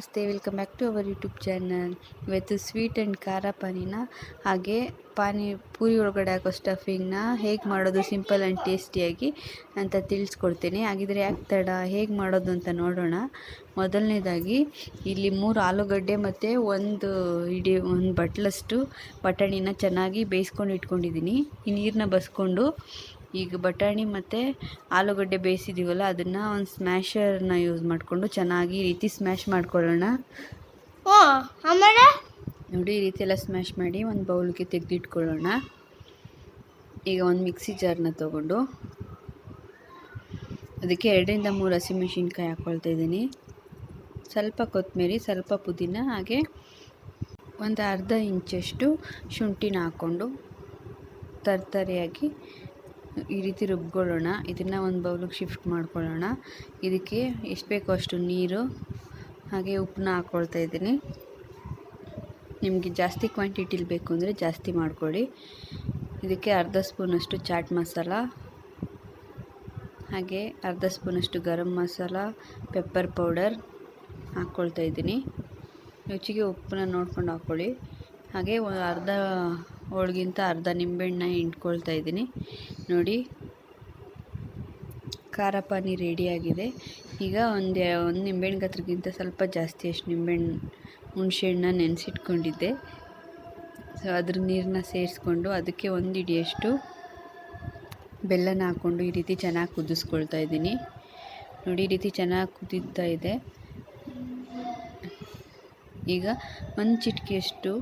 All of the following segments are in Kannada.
ನಮಸ್ತೆ, welcome back to our YouTube channel. ಇವತ್ತು ಸ್ವೀಟ್ ಆ್ಯಂಡ್ ಖಾರ ಪಾನಿನ ಹಾಗೆ ಪಾನಿ, ಪೂರಿ ಒಳಗಡೆ ಹಾಕೋ ಸ್ಟಫಿಂಗ್ನ ಹೇಗೆ ಮಾಡೋದು ಸಿಂಪಲ್ ಆ್ಯಂಡ್ ಟೇಸ್ಟಿಯಾಗಿ ಅಂತ ತಿಳಿಸ್ಕೊಡ್ತೀನಿ. ಹಾಗಿದ್ರೆ ಯಾಕೆ ತಡ? ಹೇಗೆ ಮಾಡೋದು ಅಂತ ನೋಡೋಣ. ಮೊದಲನೇದಾಗಿ, ಇಲ್ಲಿ ಮೂರು ಆಲೂಗಡ್ಡೆ ಮತ್ತು ಒಂದು ಇಡೀ ಒಂದು ಬಟ್ಲಷ್ಟು ಬಟಾಣಿನ ಚೆನ್ನಾಗಿ ಬೇಯಿಸ್ಕೊಂಡು ಇಟ್ಕೊಂಡಿದ್ದೀನಿ. ಈ ನೀರನ್ನ ಬಸ್ಕೊಂಡು ಈಗ ಬಟಾಣಿ ಮತ್ತು ಆಲೂಗಡ್ಡೆ ಬೇಯಿಸಿದ್ದೀವಲ್ಲ ಅದನ್ನು ಒಂದು ಸ್ಮ್ಯಾಶರ್ನ ಯೂಸ್ ಮಾಡಿಕೊಂಡು ಚೆನ್ನಾಗಿ ಈ ರೀತಿ ಸ್ಮ್ಯಾಶ್ ಮಾಡ್ಕೊಳ್ಳೋಣ. ನೋಡಿ ಈ ರೀತಿ ಎಲ್ಲ ಸ್ಮ್ಯಾಶ್ ಮಾಡಿ ಒಂದು ಬೌಲ್ಗೆ ತೆಗೆದಿಟ್ಕೊಳ್ಳೋಣ. ಈಗ ಒಂದು ಮಿಕ್ಸಿ ಜಾರ್ನ ತೊಗೊಂಡು. ಅದಕ್ಕೆ ಎರಡರಿಂದ ಮೂರು ಹಸಿಮೆಣ್ಸಿನ್ಕಾಯಿ ಹಾಕ್ಕೊಳ್ತಾ ಇದ್ದೀನಿ. ಸ್ವಲ್ಪ ಕೊತ್ತಂಬರಿ ಸ್ವಲ್ಪ ಪುದೀನ ಹಾಗೆ ಒಂದು ಅರ್ಧ ಇಂಚಷ್ಟು ಶುಂಠಿನ ಹಾಕ್ಕೊಂಡು ತರ್ತರಿಯಾಗಿ ಈ ರೀತಿ ರುಬ್ಕೊಳ್ಳೋಣ. ಇದನ್ನು ಒಂದು ಬೌಲಿಗೆ ಶಿಫ್ಟ್ ಮಾಡ್ಕೊಳ್ಳೋಣ. ಇದಕ್ಕೆ ಎಷ್ಟು ಬೇಕೋ ಅಷ್ಟು ನೀರು, ಹಾಗೆ ಉಪ್ಪನ್ನ ಹಾಕ್ಕೊಳ್ತಾ ಇದ್ದೀನಿ. ನಿಮಗೆ ಜಾಸ್ತಿ ಕ್ವಾಂಟಿಟಿಲಿ ಬೇಕು ಅಂದರೆ ಜಾಸ್ತಿ ಮಾಡ್ಕೊಳ್ಳಿ. ಇದಕ್ಕೆ ಅರ್ಧ ಸ್ಪೂನಷ್ಟು ಚಾಟ್ ಮಸಾಲ, ಹಾಗೆ ಅರ್ಧ ಸ್ಪೂನಷ್ಟು ಗರಂ ಮಸಾಲ, ಪೆಪ್ಪರ್ ಪೌಡರ್ ಹಾಕ್ಕೊಳ್ತಾ ಇದ್ದೀನಿ. ರುಚಿಗೆ ಉಪ್ಪನ್ನ ನೋಡ್ಕೊಂಡು ಹಾಕ್ಕೊಳ್ಳಿ ಹಾಗೆ ಅರ್ಧ ಹೋಳ್ಗಿಂತ ಅರ್ಧ ನಿಂಬೆಹಣ್ಣ ಹಿಂಡ್ಕೊಳ್ತಾ ಇದ್ದೀನಿ. ನೋಡಿ. ಖಾರ ಪಾನಿ ರೆಡಿಯಾಗಿದೆ ಈಗ ಒಂದು ಒಂದು ನಿಂಬೆಹಣ್ಣು ಗತ್ರಗಿಂತ ಸ್ವಲ್ಪ ಜಾಸ್ತಿ ಅಷ್ಟು ನಿಂಬೆಹಣ್ಣು ಹುಣಸೆಹಣ್ಣ ನೆನೆಸಿಟ್ಕೊಂಡಿದ್ದೆ. ಸೊ ಅದ್ರ ನೀರನ್ನ ಸೇರಿಸ್ಕೊಂಡು ಅದಕ್ಕೆ ಒಂದು ಹಿಡಿಯಷ್ಟು ಬೆಲ್ಲನ ಹಾಕ್ಕೊಂಡು ಈ ರೀತಿ ಚೆನ್ನಾಗಿ ಕುದಿಸ್ಕೊಳ್ತಾ ಇದ್ದೀನಿ. ನೋಡಿ, ಈ ರೀತಿ ಚೆನ್ನಾಗಿ ಕುದೀತಾ ಇದೆ. ಈಗ ಒಂದು ಚಿಟಿಕೆಯಷ್ಟು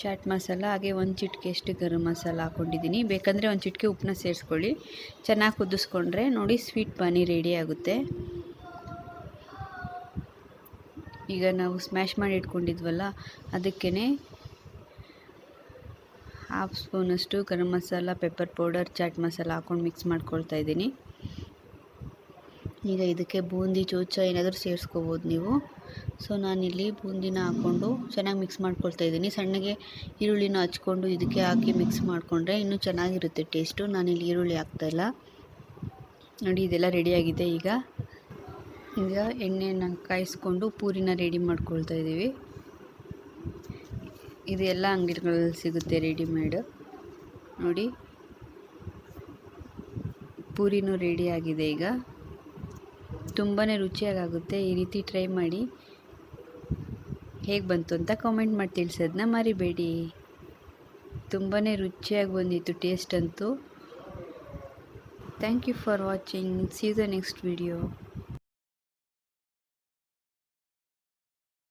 ಚಾಟ್ ಮಸಾಲ, ಹಾಗೆ ಒಂದು ಚಿಟಿಕೆಯಷ್ಟು ಗರಂ ಮಸಾಲ ಹಾಕ್ಕೊಂಡಿದ್ದೀನಿ ಬೇಕಂದರೆ ಒಂದು ಚಿಟಿಕೆ ಉಪ್ಪನ್ನ ಸೇರಿಸ್ಕೊಳ್ಳಿ. ಚೆನ್ನಾಗಿ ಕುದಿಸ್ಕೊಂಡ್ರೆ ನೋಡಿ ಸ್ವೀಟ್ ಪಾನಿ ರೆಡಿ ಆಗುತ್ತೆ. ಈಗ ನಾವು ಸ್ಮ್ಯಾಶ್ ಮಾಡಿ ಇಟ್ಕೊಂಡಿದ್ವಲ್ಲ ಅದಕ್ಕೇ ಹಾಫ್ ಸ್ಪೂನಷ್ಟು ಗರಂ ಮಸಾಲ ಪೆಪ್ಪರ್ ಪೌಡರ್ ಚಾಟ್ ಮಸಾಲ ಹಾಕ್ಕೊಂಡು ಮಿಕ್ಸ್ ಮಾಡ್ಕೊಳ್ತಾ ಇದ್ದೀನಿ. ಈಗ ಇದಕ್ಕೆ ಬೂಂದಿ ಚೋಚ ಏನಾದರೂ ಸೇರಿಸ್ಕೋಬೋದು ನೀವು. ಸೊ ನಾನಿಲ್ಲಿ ಬೂಂದಿನ ಹಾಕ್ಕೊಂಡು ಚೆನ್ನಾಗಿ ಮಿಕ್ಸ್ ಮಾಡ್ಕೊಳ್ತಾ ಇದ್ದೀನಿ. ಸಣ್ಣಗೆ ಈರುಳ್ಳಿನ ಹಚ್ಕೊಂಡು ಇದಕ್ಕೆ ಹಾಕಿ ಮಿಕ್ಸ್ ಮಾಡಿಕೊಂಡ್ರೆ ಇನ್ನೂ ಚೆನ್ನಾಗಿರುತ್ತೆ ಟೇಸ್ಟು ನಾನಿಲ್ಲಿ ಈರುಳ್ಳಿ ಹಾಕ್ತಾಯಿಲ್ಲ ನೋಡಿ, ಇದೆಲ್ಲ ರೆಡಿಯಾಗಿದೆ ಈಗ. ಈಗ ಎಣ್ಣೆನ ಕಾಯಿಸ್ಕೊಂಡು ಪೂರಿನ ರೆಡಿ ಮಾಡ್ಕೊಳ್ತಾ ಇದ್ದೀವಿ. ಇದು ಎಲ್ಲ ಅಂಗಡಿಗಳಲ್ಲಿ ಸಿಗುತ್ತೆ ರೆಡಿಮೇಡ್ ನೋಡಿ, ಪೂರಿನೂ ರೆಡಿಯಾಗಿದೆ ಈಗ. ತುಂಬಾ ರುಚಿಯಾಗುತ್ತೆ ಈ ರೀತಿ ಟ್ರೈ ಮಾಡಿ ಹೇಗೆ ಬಂತು ಅಂತ ಕಾಮೆಂಟ್ ಮಾಡಿ ತಿಳಿಸೋದನ್ನ ಮರಿಬೇಡಿ. ತುಂಬಾ ರುಚಿಯಾಗಿ ಬಂದಿತ್ತು ಟೇಸ್ಟ್ ಅಂತೂ. Thank you for watching see the next video